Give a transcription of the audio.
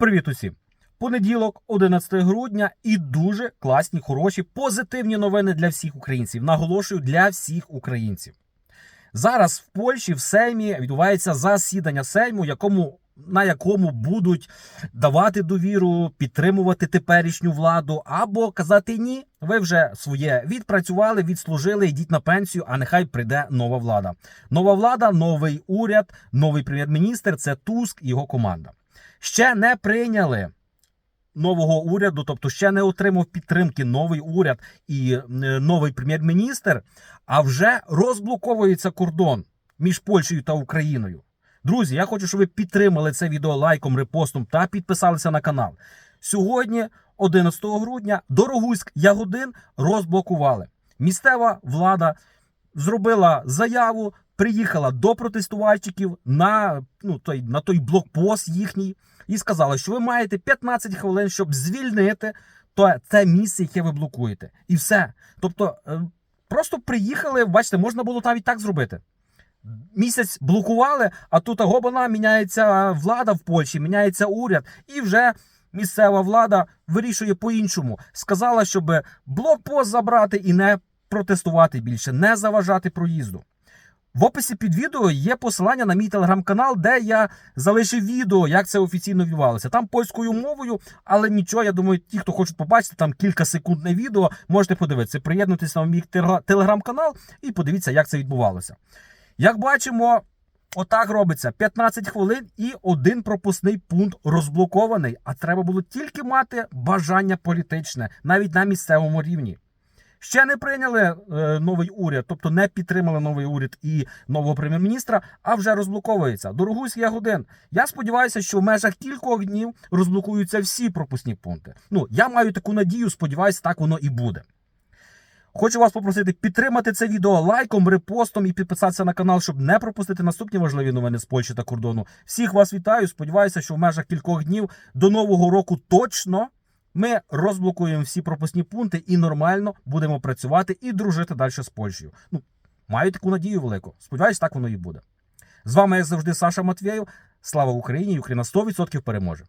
Привіт усім! Понеділок, 11 грудня, і дуже класні, хороші, позитивні новини для всіх українців. Наголошую для всіх українців. Зараз в Польщі в Сеймі відбувається засідання Сейму, якому на якому будуть давати довіру, підтримувати теперішню владу, або казати ні, ви вже своє відпрацювали, відслужили, йдіть на пенсію, а нехай прийде нова влада. Нова влада, новий уряд, новий прем'єр-міністр це Туск і його команда. Ще не прийняли нового уряду, тобто ще не отримав підтримки новий уряд і е, новий прем'єр-міністр, а вже розблоковується кордон між Польщею та Україною. Друзі, я хочу, щоб ви підтримали це відео лайком, репостом та підписалися на канал. Сьогодні, 11 грудня, Дорогуськ Ягодин розблокували. Місцева влада зробила заяву, приїхала до протестувальників на, ну, той, на той блокпост їхній і сказала, що ви маєте 15 хвилин, щоб звільнити то це місце, яке ви блокуєте. І все. Тобто, е, просто приїхали, бачите, можна було навіть так зробити. Місяць блокували, а тут гобана міняється влада в Польщі, міняється уряд, і вже місцева влада вирішує по-іншому. Сказала, щоб блокпост забрати і не протестувати більше, не заважати проїзду. В описі під відео є посилання на мій телеграм-канал, де я залишив відео, як це офіційно відбувалося. Там польською мовою, але нічого, я думаю, ті, хто хочуть побачити, там кілька секундне відео, можете подивитися. Приєднуйтесь на мій телеграм-канал і подивіться, як це відбувалося. Як бачимо, отак робиться: 15 хвилин і один пропускний пункт розблокований. А треба було тільки мати бажання політичне, навіть на місцевому рівні. Ще не прийняли е, новий уряд, тобто не підтримали новий уряд і нового прем'єр-міністра, а вже розблоковується. Дорогусь Ягодин. Я сподіваюся, що в межах кількох днів розблокуються всі пропускні пункти. Ну я маю таку надію, сподіваюся, так воно і буде. Хочу вас попросити підтримати це відео лайком, репостом і підписатися на канал, щоб не пропустити наступні важливі новини з Польщі та кордону. Всіх вас вітаю. Сподіваюся, що в межах кількох днів до нового року точно ми розблокуємо всі пропускні пункти і нормально будемо працювати і дружити далі з Польщею. Ну, маю таку надію велику. Сподіваюсь, так воно і буде. З вами, як завжди, Саша Матвєєв. Слава Україні! Україна 100% переможе.